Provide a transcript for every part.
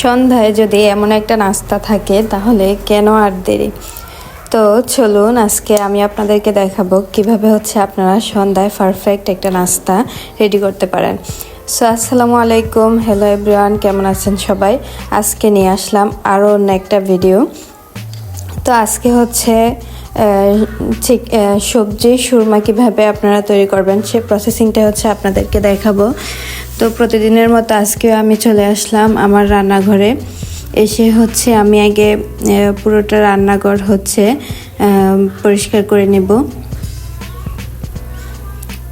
সন্ধ্যায় যদি এমন একটা নাস্তা থাকে, তাহলে কেন আর দেরি? তো চলুন, আজকে আমি আপনাদেরকে দেখাবো কীভাবে হচ্ছে আপনারা সন্ধ্যায় পারফেক্ট একটা নাস্তা রেডি করতে পারেন। সো আসসালামু আলাইকুম হ্যালো এভরিওয়ান কেমন আছেন সবাই? আজকে নিয়ে আসলাম আরও অন্য একটা ভিডিও তো আজকে হচ্ছে সবজি, সুরমা কীভাবে আপনারা তৈরি করবেন সে প্রসেসিংটা হচ্ছে আপনাদেরকে দেখাবো। তো প্রতিদিনের মতো আজকেও আমি চলে আসলাম আমার রান্নাঘরে। এসে হচ্ছে আমি আগে পুরোটা রান্নাঘর হচ্ছে পরিষ্কার করে নেব।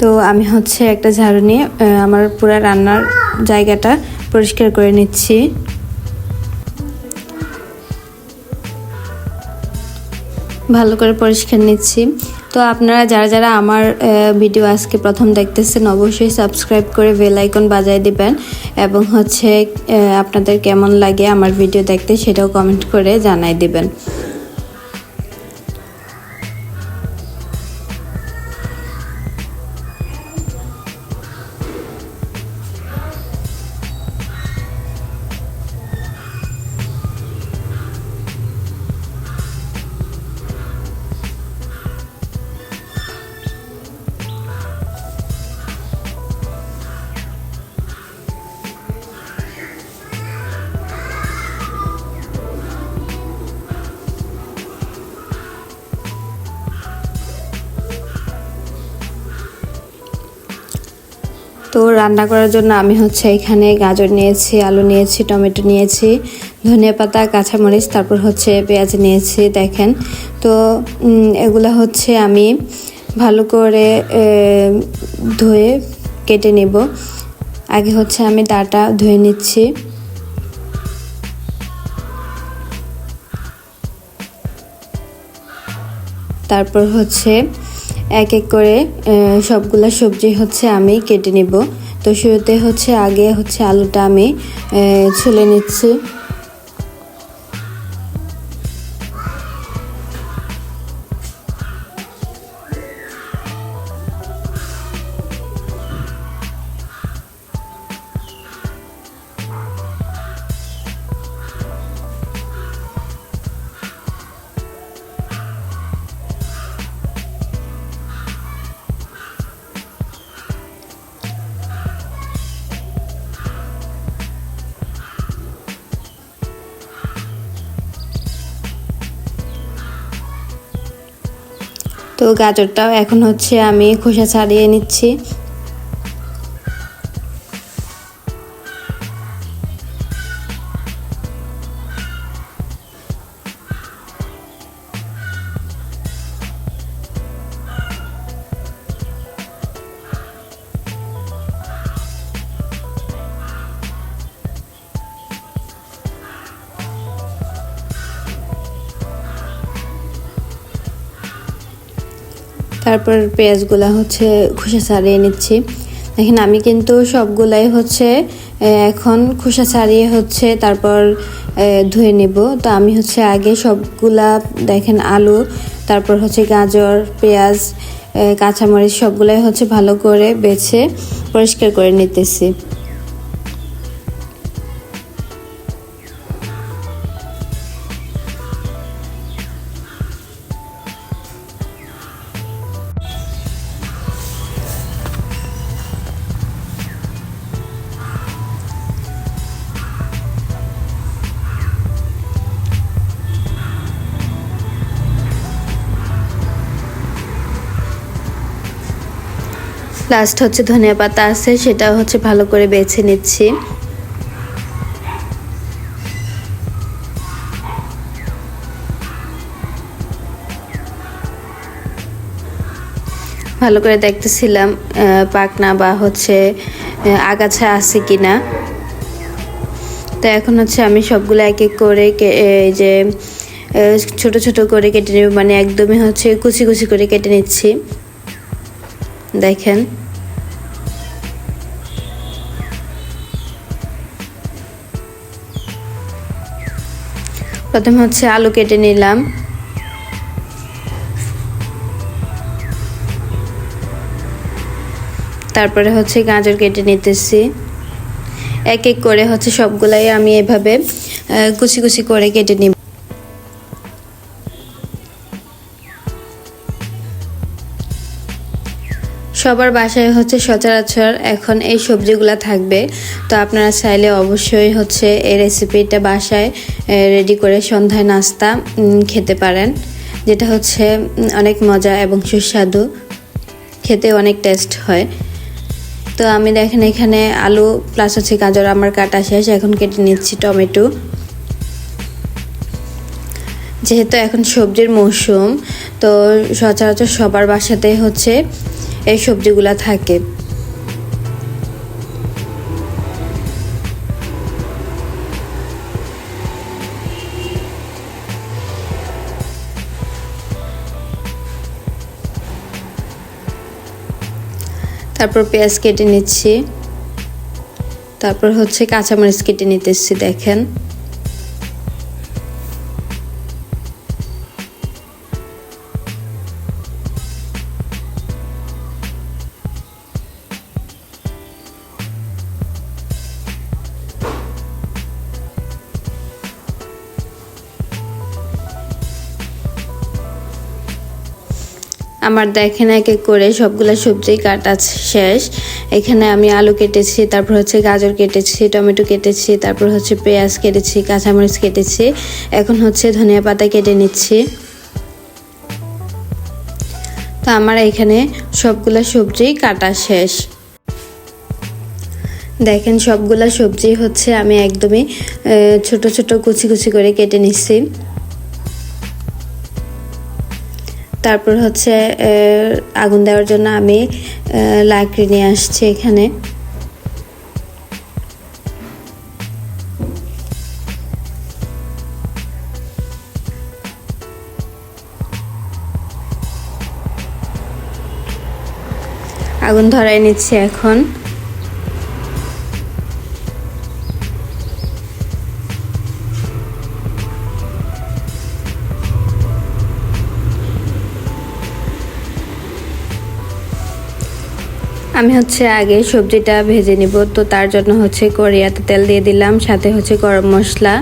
তো আমি হচ্ছে একটা ঝাড়ু নিয়ে আমার পুরো রান্নার জায়গাটা পরিষ্কার করে নিচ্ছি। ভালো করে পরিষ্কার নিচ্ছি। তো আপনারা যারা যারা আমার ভিডিও আজকে প্রথম দেখতেছেন, অবশ্যই সাবস্ক্রাইব করে বেল আইকন বাজায় দিবেন এবং হচ্ছে আপনাদের কেমন লাগে আমার ভিডিও দেখতে সেটাও কমেন্ট করে জানাই দিবেন। তো রান্না করার জন্য আমি হচ্ছে এখানে গাজর নিয়েছি, আলু নিয়েছি, টমেটো নিয়েছি, ধনিয়া পাতা, কাঁচামরিচ, তারপর হচ্ছে পেঁয়াজ নিয়েছি, দেখেন। তো এগুলো হচ্ছে আমি ভালো করে ধুয়ে কেটে নেব। আগে হচ্ছে আমি ডাটা ধুয়ে নিচ্ছি। তারপর হচ্ছে এক এক করে সবগুলো সবজি হচ্ছে আমি কেটে নেব। তো শুরুতে হচ্ছে, আগে হচ্ছে আলুটা আমি ছুলে নিচ্ছি। তো গাজরটাও এখন হচ্ছে আমি খোসা ছাড়িয়ে নিচ্ছি। তারপর পেঁয়াজগুলো হচ্ছে খোসা ছাড়িয়ে নিচ্ছি। দেখেন, আমি কিন্তু সবগুলাই হচ্ছে এখন খোসা ছাড়িয়ে হচ্ছে তারপর ধুয়ে নেব। তো আমি হচ্ছে আগে সবগুলা, দেখেন, আলু, তারপর হচ্ছে গাজর, পেঁয়াজ কাঁচামরিচ সবগুলাই হচ্ছে ভালো করে বেছে পরিষ্কার করে নিতেছি। লাস্ট হচ্ছে ধনিয়া পাতা আছে, সেটা হচ্ছে ভালো করে বেছে নিচ্ছি। ভালো করে দেখতেছিলাম পাকনা বা হচ্ছে আগাছা আছে কিনা। তো এখন হচ্ছে আমি সবগুলো এক এক করে কে- এই যে ছোট ছোট করে কেটে নেব মানে একদমই হচ্ছে কুচি কুচি করে কেটে নিচ্ছি। দেখেন। প্রথমে হচ্ছে আলু কেটে নিলাম। তারপরে হচ্ছে গাজর কেটে নিতেছি। এক এক করে হচ্ছে সবগুলাই আমি এভাবে কুচি কুচি করে কেটে নিব। সবার বাসায় হচ্ছে সচরাচর এখন এই সবজিগুলো থাকবে। তো আপনারা চাইলে অবশ্যই হচ্ছে এই রেসিপিটা বাসায় রেডি করে সন্ধ্যায় নাস্তা খেতে পারেন। যেটা হচ্ছে অনেক মজা এবং সুস্বাদু। খেতে অনেক টেস্ট হয়। তো আমি দেখেন এখানে আলু প্লাস হচ্ছে গাজর, আমার কাটা শেষ, এখন কেটে নিচ্ছি টমেটো। যেহেতু এখন সবজির মৌসুম, তো সচরাচর সবার বাসাতেই হচ্ছে এই সবজিগুলা থাকে। তারপর পেঁয়াজ কেটে নিচ্ছি। তারপর হচ্ছে কাঁচামরিচ কেটে নিতেছি দেখেন। আমার দেখেন এক এক করে সবগুলো সবজি কাটা শেষ। এখানে আমি আলু কেটেছি, তারপর হচ্ছে গাজর কেটেছি, টমেটো কেটেছি, তারপর হচ্ছে পেঁয়াজ কেটেছি, কাঁচামরিচ কেটেছি। এখন হচ্ছে ধনিয়া পাতা কেটে নিচ্ছি। তো আমার এখানে সবগুলা সবজি কাটা শেষ। দেখেন সবগুলা সবজি হচ্ছে আমি একদমই ছোট ছোট কুচি কুচি করে কেটে নিচ্ছি। তারপর হচ্ছে আগুন দেওয়ার জন্য আমি লাকড়ি নিয়ে আসছি এখানে। আগুন ধরাই নিচ্ছি এখন। আমি হচ্ছে আগে সবজিটা ভেজে নিব। তো তার জন্য হচ্ছে কড়িয়াতে তেল দিয়ে দিলাম, সাথে হচ্ছে গরম মশলা,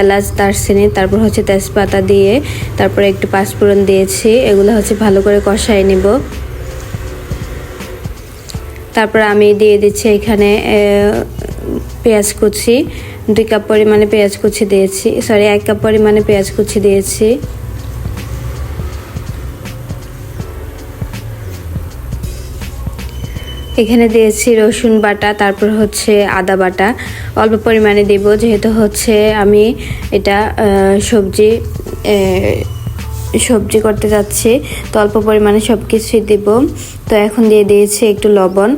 এলাচ, দারচিনি, তারপর হচ্ছে তেজপাতা দিয়ে তারপরে একটু পাঁচফোড়ন দিয়েছি, এগুলো হচ্ছে ভালো করে কষাই নিব। তারপর আমি দিয়ে দিচ্ছি এখানে পেঁয়াজ কুচি, দুই কাপ পরিমাণে পেঁয়াজ কুচি দিয়েছি সরি এক কাপ পরিমাণে পেঁয়াজ কুচি দিয়েছি। এখানে দিয়েছি রসুন বাটা, তারপর হচ্ছে আদা বাটা। অল্প পরিমাণে দেব, যেহেতু হচ্ছে আমি এটা সবজি সবজি করতে যাচ্ছি, তো অল্প পরিমাণে সব কিছুই দেব। তো এখন দিয়ে দিয়েছি একটু লবণ,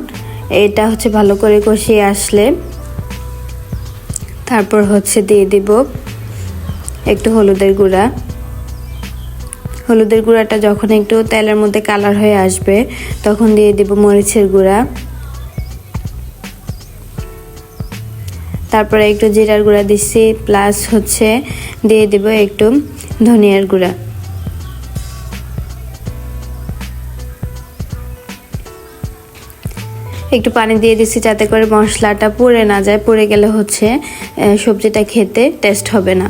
এটা হচ্ছে ভালো করে কষিয়ে আসলে। তারপর হচ্ছে দিয়ে দিব একটু হলুদের গুঁড়া। হলুদের গুঁড়াটা যখন একটু তেলের মধ্যে কালার হয়ে আসবে, তখন দিয়ে দিব মরিচের গুঁড়া। তারপরে একটু জিরার গুঁড়া দিচ্ছি প্লাস হচ্ছে দিয়ে দিব একটু ধনিয়ার গুঁড়া। একটু পানি দিয়ে দিচ্ছি যাতে করে মশলাটা পুড়ে না যায়, পুড়ে গেলে হচ্ছে সবজিটা খেতে টেস্ট হবে না।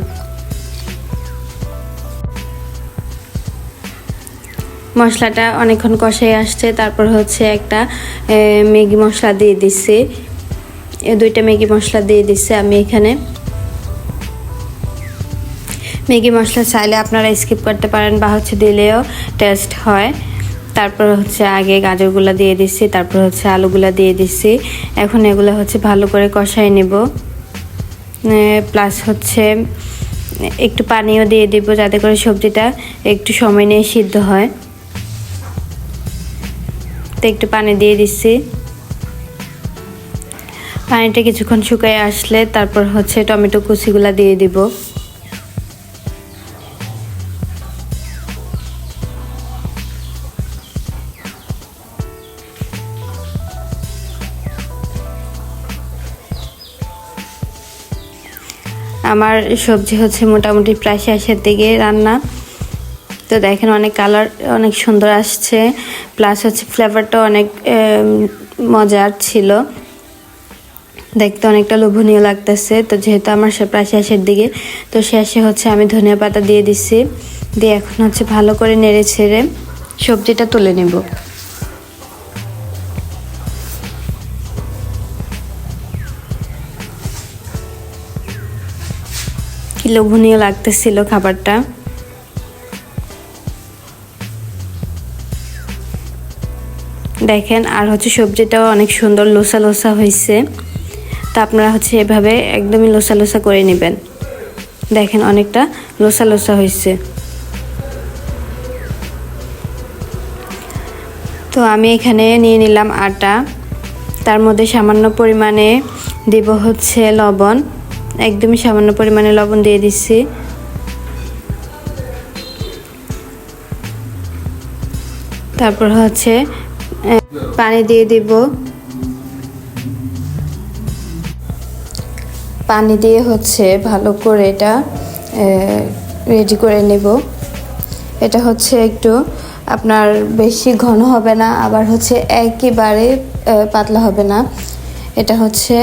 মশলাটা অনেকক্ষণ কষাই আসছে, তারপর হচ্ছে একটা ম্যাগি মশলা দিয়ে দিচ্ছি দুইটা ম্যাগি মশলা দিয়ে দিচ্ছি আমি এখানে। ম্যাগি মশলা চাইলে আপনারা স্কিপ করতে পারেন বা হচ্ছে দিলেও টেস্ট হয়। তারপর হচ্ছে আগে গাজরগুলো দিয়ে দিচ্ছি তারপর হচ্ছে আলুগুলো দিয়ে দিচ্ছি এখন এগুলো হচ্ছে ভালো করে কষাই নেব। প্লাস হচ্ছে একটু পানিও দিয়ে দিব যাতে করে সবজিটা একটু সময় নিয়ে সিদ্ধ হয়। তো একটু পানি দিয়ে দিচ্ছি। পানিটা কিছুক্ষণ শুকিয়ে আসলে তারপর হচ্ছে টমেটো কুচিগুলা দিয়ে দিব। আমার সবজি হচ্ছে মোটামুটি প্রায় শেষের দিকে রান্না। তো দেখেন অনেক কালার অনেক সুন্দর আসছে। প্লাস হচ্ছে ফ্লেভারটা অনেক মজার ছিল। দেখতে অনেকটা লোভনীয় লাগতেছে। তো যেহেতু আমার সে প্রায় শেষের দিকে, তো শেষে হচ্ছে আমি ধনিয়া পাতা দিয়ে দিচ্ছি দিয়ে এখন হচ্ছে ভালো করে নেড়ে ছেড়ে সবজিটা তুলে নেব। কি লোভনীয় লাগতেছিল খাবারটা। দেখেন, আর হচ্ছে সবজিটাও অনেক সুন্দর লোসা লোসা হয়েছে তা আপনারা হচ্ছে এভাবে একদমই লোসা লোসা করে নেবেন। দেখেন, অনেকটা লোসা লোসা হয়েছে তো আমি এখানে নিয়ে নিলাম আটা। তার মধ্যে সামান্য পরিমাণে দিব হচ্ছে লবণ। একদমই সামান্য পরিমাণে লবণ দিয়ে দিচ্ছি তারপর হচ্ছে পানি দিয়ে দিব। পানি দিয়ে হচ্ছে ভালো করে এটা রেডি করে নেব। এটা হচ্ছে একটু আপনার বেশি ঘন হবে না, আবার হচ্ছে একেবারে পাতলা হবে না। এটা হচ্ছে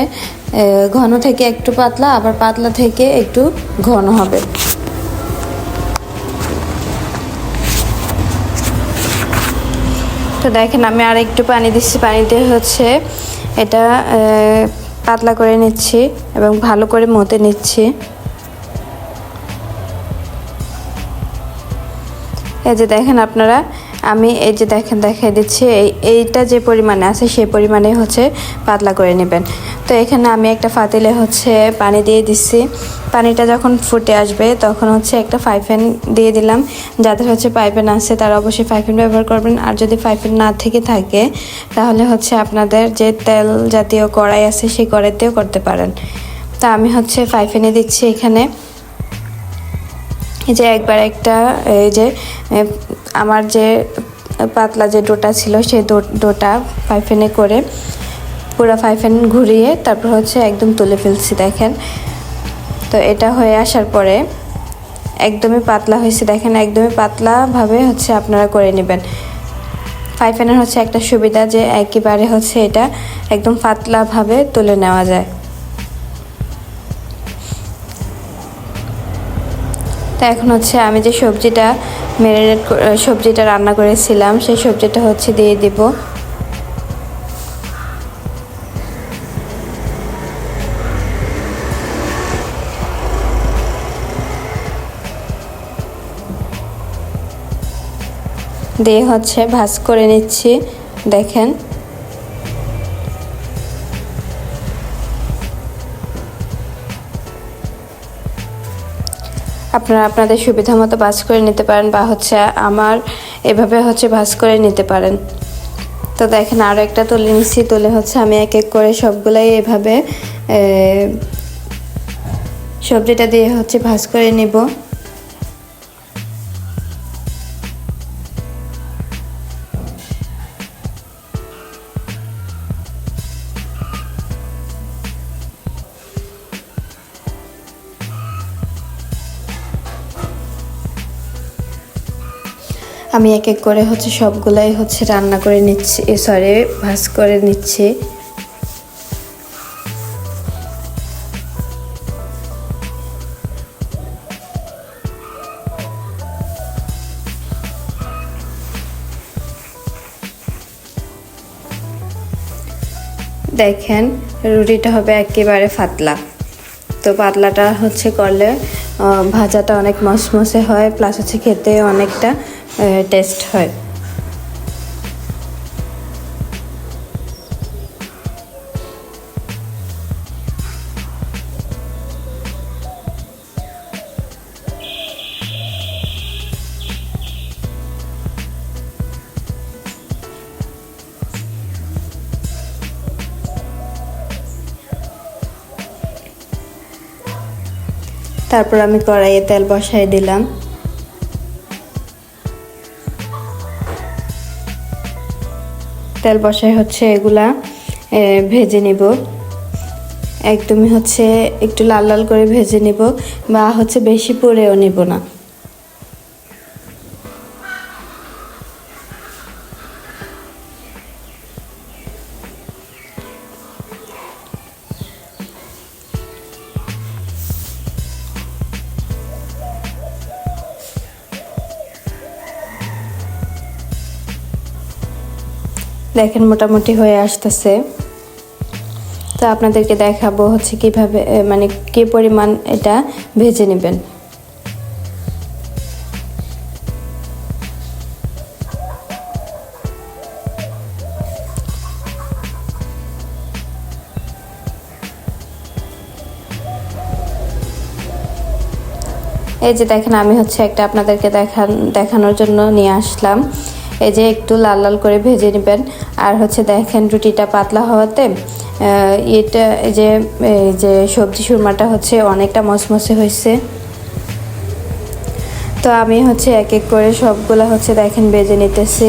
ঘন থেকে একটু পাতলা, আবার পাতলা থেকে একটু ঘন হবে। তো দেখেন, আমি আর একটু পানি দিচ্ছি। পানি দিয়ে হচ্ছে এটা পাতলা করে নিচ্ছি এবং ভালো করে মতে নিচ্ছি। এই যে দেখেন আপনারা আমি এই যে দেখেন, দেখাই দিচ্ছি, এই, এইটা যে পরিমাণে আছে সেই পরিমাণে হচ্ছে পাতলা করে নেবেন। তো এখানে আমি একটা ফাতিলে হচ্ছে পানি দিয়ে দিচ্ছি। পানিটা যখন ফুটে আসবে, তখন হচ্ছে একটা ফাইফেন দিয়ে দিলাম। যাদের হচ্ছে পাইপেন আছে, তারা অবশ্যই ফাইফেন ব্যবহার করবেন। আর যদি ফাইফেন না থেকে থাকে, তাহলে হচ্ছে আপনাদের যে তেল জাতীয় কড়াই আছে, সেই কড়াইতেও করতে পারেন। তা আমি হচ্ছে ফাইফেনে দিচ্ছি এখানে। যে একবার একটা, এই যে আমার যে পাতলা যে ডোটা ছিল, সেই ডোটা ফাইফেনে করে পুরো ফাইফেন ঘুরিয়ে তারপর হচ্ছে একদম তুলে ফেলছি, দেখেন। তো এটা হয়ে আসার পরে একদমই পাতলা হয়েছে, দেখেন, একদমই পাতলাভাবে হচ্ছে আপনারা করে নেবেন। ফাইফেনের হচ্ছে একটা সুবিধা যে একেবারে হচ্ছে এটা একদম পাতলাভাবে তুলে নেওয়া যায়। তো এখন হচ্ছে আমি যে সবজিটা ম্যারিনেট সবজিটা রান্না করেছিলাম। সেই সবজিটা হচ্ছে দিয়ে দেব। দিয়ে হচ্ছে ভাজ করে নিচ্ছি। দেখেন। আপনারা আপনাদের সুবিধা মতো ভাজ করে নিতে পারেন বা হচ্ছে আমার এভাবে হচ্ছে ভাজ করে নিতে পারেন। তো দেখেন আরও একটা তুলে নিচ্ছি, তুলে হচ্ছে আমি এক এক করে সবগুলাই এভাবে সবজিটা দিয়ে হচ্ছে ভাজ করে নিব। আমি এক এক করে হচ্ছে সবগুলাই হচ্ছে রান্না করে নিচ্ছি সরি ভাজ করে নিচ্ছি। দেখেন, রুটিটা হবে একেবারে পাতলা তো পাতলাটা হচ্ছে করলে ভাজাটা অনেক মসমসে হয় প্লাস হচ্ছে খেতে অনেকটা টেস্ট হয়। তারপর আমি কড়াইয়ে তেল বসাই দিলাম। তেল বসাই হচ্ছে এগুলা ভেজে নিব। একদমই হচ্ছে একটু লাল লাল করে ভেজে নিব বা হচ্ছে বেশি পরেও নিব না। দেখেন মোটামুটি হয়ে আসতেছে। তো আপনাদেরকে দেখাবো হচ্ছে কীভাবে মানে কি পরিমাণ এটা ভেজে নেবেন। এই যে দেখেন, আমি হচ্ছে একটা আপনাদেরকে দেখান, দেখানোর জন্য নিয়ে আসলাম। এই যে একটু লাল লাল করে ভেজে নেবেন। আর হচ্ছে দেখেন রুটিটা পাতলা হওয়াতে এটা যে যে সবজি সুরমাটা হচ্ছে অনেকটা মসমসে হয়েছে। তো আমি হচ্ছে এক এক করে সবগুলা হচ্ছে দেখেন বেজে নিতেছি।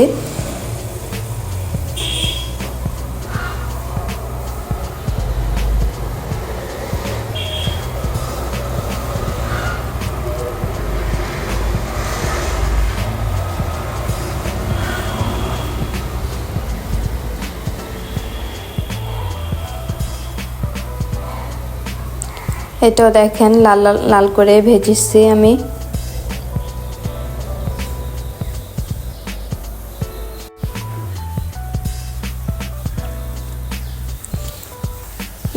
এটাও দেখেন, লাল লাল লাল করে ভেজেছি আমি।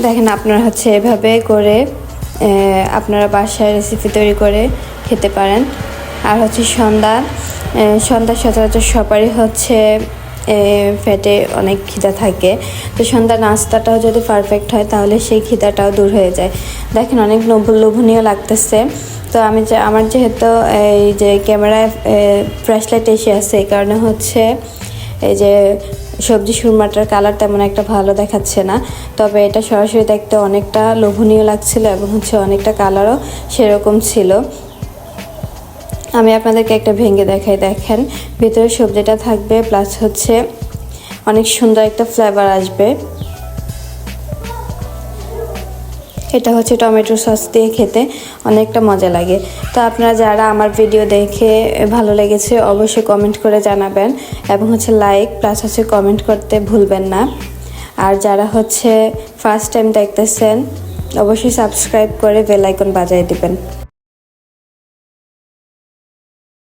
দেখেন আপনারা হচ্ছে এভাবে করে আপনারা বাসায় রেসিপি তৈরি করে খেতে পারেন। আর হচ্ছে সন্ধ্যা সন্ধ্যা সচরাচর সবারই হচ্ছে পেটে অনেক খিদা থাকে। তো সন্ধ্যা নাস্তাটাও যদি পারফেক্ট হয়, তাহলে সেই খিদাটাও দূর হয়ে যায়। দেখেন অনেক লোভ- লোভনীয় লাগতেছে। তো আমি যে আমার যেহেতু এই যে ক্যামেরায় ফ্ল্যাশ লাইট এসে আছে, এই কারণে হচ্ছে এই যে সবজি সুরমাটার কালার তেমন একটা ভালো দেখাচ্ছে না। তবে এটা সরাসরি দেখতে অনেকটা লোভনীয় লাগছিল এবং হচ্ছে অনেকটা কালারও সেরকম ছিল। আমি আপনাদেরকে একটা ভেঙে দেখাই, দেখেন। ভিতরে সবজিটা থাকবে প্লাস হচ্ছে অনেক সুন্দর একটা ফ্লেভার আসবে। এটা হচ্ছে টমেটো সস দিয়ে খেতে অনেকটা মজা লাগে। তো আপনারা যারা আমার ভিডিও দেখে ভালো লেগেছে, অবশ্যই কমেন্ট করে জানাবেন এবং হচ্ছে লাইক প্লাস হচ্ছে কমেন্ট করতে ভুলবেন না। আর যারা হচ্ছে ফার্স্ট টাইম দেখতেছেন, অবশ্যই সাবস্ক্রাইব করে বেল আইকন বাজিয়ে দিবেন।